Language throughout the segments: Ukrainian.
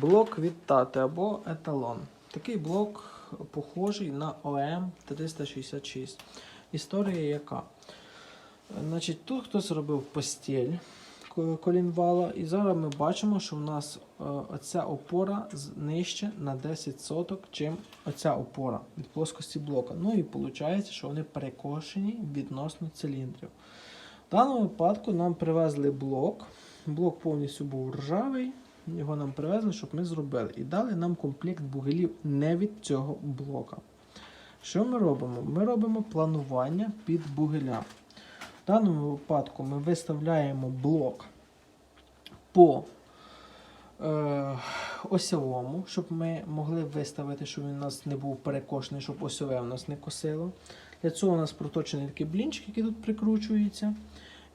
Блок від Тати або еталон. Такий блок похожий на ОМ 366. Історія яка? Значить, тут хтось робив постіль колінвала, і зараз ми бачимо, що в нас е, оця опора нижче на 10 соток, чим оця опора від плоскості блока. Ну і виходить, що вони перекошені відносно циліндрів. В даному випадку нам привезли блок. Блок повністю був ржавий. Його нам привезли, щоб ми зробили. І дали нам комплект бугелів не від цього блока. Що ми робимо? Ми робимо планування під бугеля. В даному випадку ми виставляємо блок по е, осьовому, щоб ми могли виставити, щоб він у нас не був перекошений, щоб осьове у нас не косило. Для цього у нас проточений такий блінчик, який тут прикручується.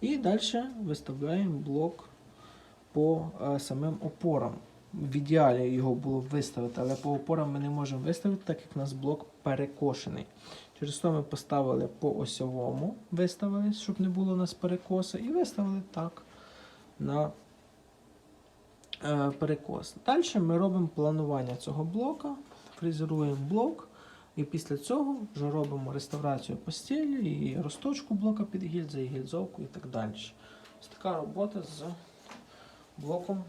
І далі виставляємо блок по е, самим опорам. В ідеалі його було б виставити, але по опорам ми не можемо виставити, так як у нас блок перекошений. Через то ми поставили по осьовому, виставили, щоб не було у нас перекоса, і виставили так на е, перекос. Далі ми робимо планування цього блока, фрезеруємо блок, і після цього вже робимо реставрацію постелі, і розточку блока під гільзи, і гільзовку і так далі. Ось така робота з блоком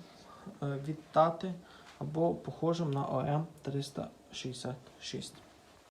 е, від тати або похожим на ОМ 366.